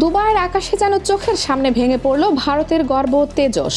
দুবাইয়ের আকাশে যেন চোখের সামনে ভেঙে পড়ল ভারতের গর্ব তেজস।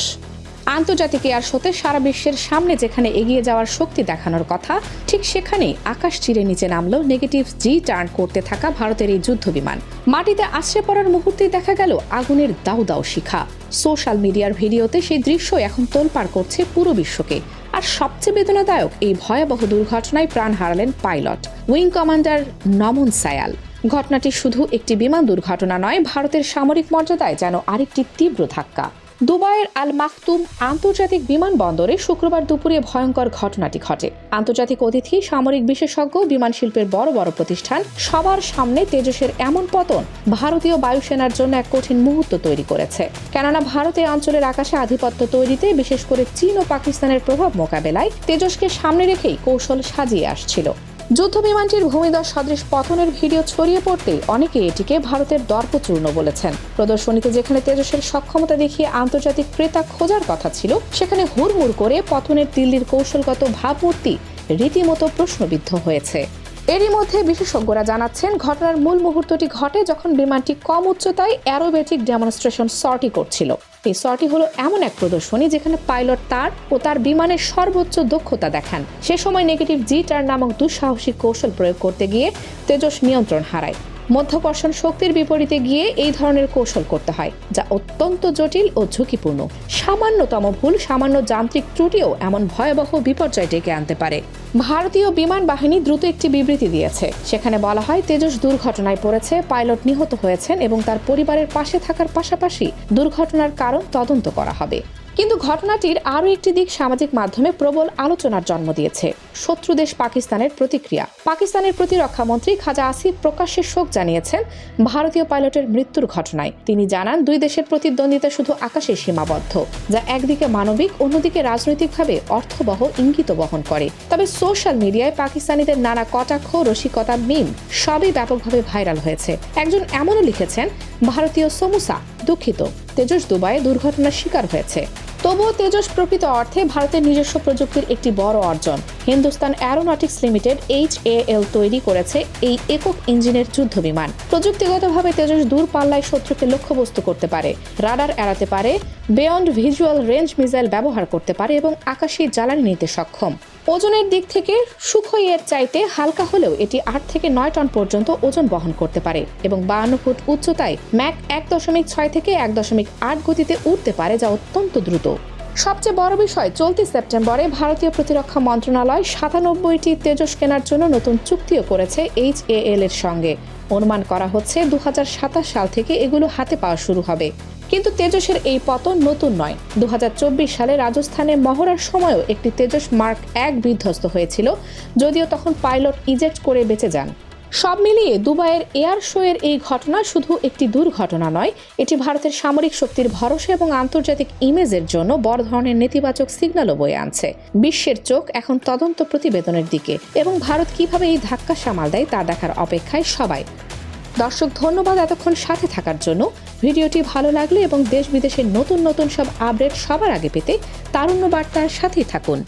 আন্তর্জাতিক এয়ার শোতে সারা বিশ্বের সামনে যেখানে এগিয়ে যাওয়ার শক্তি দেখানোর কথা, ঠিক সেখানেই আকাশ চিরে নিচে নামল নেগেটিভ জি টার্ন করতে থাকা ভারতের এই যুদ্ধ বিমান। মাটিতে আশ্রে পড়ার মুহূর্তেই দেখা গেল আগুনের দাউ দাউ শিখা। সোশ্যাল মিডিয়ার ভিডিওতে সেই দৃশ্য এখন তোলপাড় করছে পুরো বিশ্বকে। আর সবচেয়ে বেদনাদায়ক এই ভয়াবহ দুর্ঘটনায় প্রাণ হারালেন pilot, wing commander Naman Syal. ঘটনাটি শুধু একটি বিমান দুর্ঘটনা নয়, ভারতের সামরিক মর্যাদায় যেন আরেকটি তীব্র ধাক্কা। দুবাইয়ের আল মাকতুম আন্তর্জাতিক বিমানবন্দরে শুক্রবার দুপুরে ভয়ঙ্কর ঘটনাটি ঘটে। আন্তর্জাতিক অতিথি, সামরিক বিশেষজ্ঞ, বিমান শিল্পের বড় বড় প্রতিষ্ঠান, সবার সামনে তেজসের এমন পতন ভারতীয় বায়ুসেনার জন্য এক কঠিন মুহূর্ত তৈরি করেছে। কেননা ভারতে অঞ্চলের আকাশে আধিপত্য তৈরিতে, বিশেষ করে চীন ও পাকিস্তানের প্রভাব মোকাবেলায়, তেজসকে সামনে রেখেই কৌশল সাজিয়ে আসছিল। যুদ্ধ বিমানটির ভূমিদশ সদৃশ পতনের ভিডিও ছড়িয়ে পড়তে অনেকে এটিকে ভারতের দর্পচূর্ণ বলেছেন। প্রদর্শনীতে যেখানে তেজসের সক্ষমতা দেখিয়ে আন্তর্জাতিক ক্রেতা খোঁজার কথা ছিল, সেখানে হুড়মুড় করে পতনের দিল্লির কৌশলগত ভাবমূর্তি রীতিমতো প্রশ্নবিদ্ধ হয়েছে। এরই মধ্যে বিশেষজ্ঞরা জানাচ্ছেন, ঘটনার মূল মুহূর্তটি ঘটে যখন বিমানটি কম উচ্চতায় অ্যারোবেটিক ডেমনস্ট্রেশন সর্টি করছিল। এই সর্টি হলো এমন এক প্রদর্শনী যেখানে পাইলট তার ও তার বিমানের সর্বোচ্চ দক্ষতা দেখান। সে সময় নেগেটিভ জি টার নামক দুঃসাহসিক কৌশল প্রয়োগ করতে গিয়ে তেজস নিয়ন্ত্রণ হারায়। মধ্যাকর্ষণ শক্তির বিপরীতে গিয়ে এই ধরনের কৌশল করতে হয়, যা অত্যন্ত জটিল ও ঝুঁকিপূর্ণ। সামান্যতম ভুল, সামান্য যান্ত্রিক ত্রুটিও এমন ভয়াবহ বিপর্যয় ডেকে আনতে পারে। ভারতীয় বিমান বাহিনী দ্রুত একটি বিবৃতি দিয়েছে। সেখানে বলা হয়, তেজস দুর্ঘটনায় পড়েছে, পাইলট নিহত হয়েছেন এবং তার পরিবারের পাশে থাকার পাশাপাশি দুর্ঘটনার কারণ তদন্ত করা হবে। কিন্তু ঘটনাটির আরও একটি দিক সামাজিক মাধ্যমে প্রবল আলোচনার জন্ম দিয়েছে। শত্রু দেশ পাকিস্তানের প্রতিক্রিয়া। পাকিস্তানের প্রতিরক্ষা মন্ত্রী খাজা আসিফ প্রকাশ্যে শোক জানিয়েছেন ভারতীয় পাইলটের মৃত্যুর ঘটনায়। তিনি জানান, দুই দেশের প্রতিদ্বন্দ্বিতা শুধু আকাশে সীমাবদ্ধ, যা একদিকে মানবিক, অন্যদিকে রাজনৈতিকভাবে অর্থবহ ইঙ্গিত বহন করে। তবে সোশ্যাল মিডিয়ায় পাকিস্তানিদের নানা কটাক্ষ, রসিকতা, মিম সবই ব্যাপকভাবে ভাইরাল হয়েছে। একজন এমনও লিখেছেন, ভারতীয় সমুসা দুঃখিত। তেজস দুবাইয়ে দুর্ঘটনার শিকার হয়েছে। তবুও তেজস প্রকৃত অর্থে ভারতের নিজস্ব প্রযুক্তির একটি বড় অর্জন। Hindustan aeronautics limited H L তৈরি করেছে এই একক ইঞ্জিনের যুদ্ধ বিমান প্রযুক্তিগতভাবে তেজস দূর পাল্লায় শত্রুকে লক্ষ্যবস্তু করতে পারে, রাডার এড়াতে পারে বেয়ন্ড ভিজুয়াল রেঞ্জ মিসাইল ব্যবহার করতে পারে এবং আকাশে জ্বালানি নিতে সক্ষম। ওজনের দিক থেকে সুখই এর চাইতে হালকা হলেও এটি আট থেকে নয় টন পর্যন্ত ওজন বহন করতে পারে এবং বাহান্ন ফুট উচ্চতায় ম্যাক এক দশমিক ছয় থেকে এক দশমিক আট গতিতে উঠতে পারে, যা অত্যন্ত দ্রুত। সবচেয়ে বড় বিষয়, চলতি সেপ্টেম্বরে ভারতীয় প্রতিরক্ষা মন্ত্রণালয় সাতানব্বইটি তেজস কেনার জন্য নতুন চুক্তিও করেছে এইচ এল এর সঙ্গে। অনুমান করা হচ্ছে দু হাজার সাতাশ সাল থেকে এগুলো হাতে পাওয়া শুরু হবে। কিন্তু তেজসের এই পতন নতুন নয়। দু সালে রাজস্থানে মহড়ার সময়ও একটি তেজস মার্ক এক বিধ্বস্ত হয়েছিল, যদিও তখন পাইলট ইজেক্ট করে বেঁচে যান। সব মিলিয়ে দুবাইয়ের এয়ার শো এর এই ঘটনা শুধু একটি দুর্ঘটনা নয়, এটি ভারতের সামরিক শক্তির ভরসা এবং আন্তর্জাতিক ইমেজের জন্য বড় ধরনের নেতিবাচক সিগন্যালও বয়ে আনছে। বিশ্বের চোখ এখন তদন্ত প্রতিবেদনের দিকে, এবং ভারত কীভাবে এই ধাক্কা সামাল দেয় তা দেখার অপেক্ষায় সবাই দর্শক, ধন্যবাদ এতক্ষণ সাথে থাকার জন্য। ভিডিওটি ভালো লাগলে এবং দেশ বিদেশের নতুন নতুন সব আপডেট সবার আগে পেতে তারুণ্য বার্তার সাথেই থাকুন।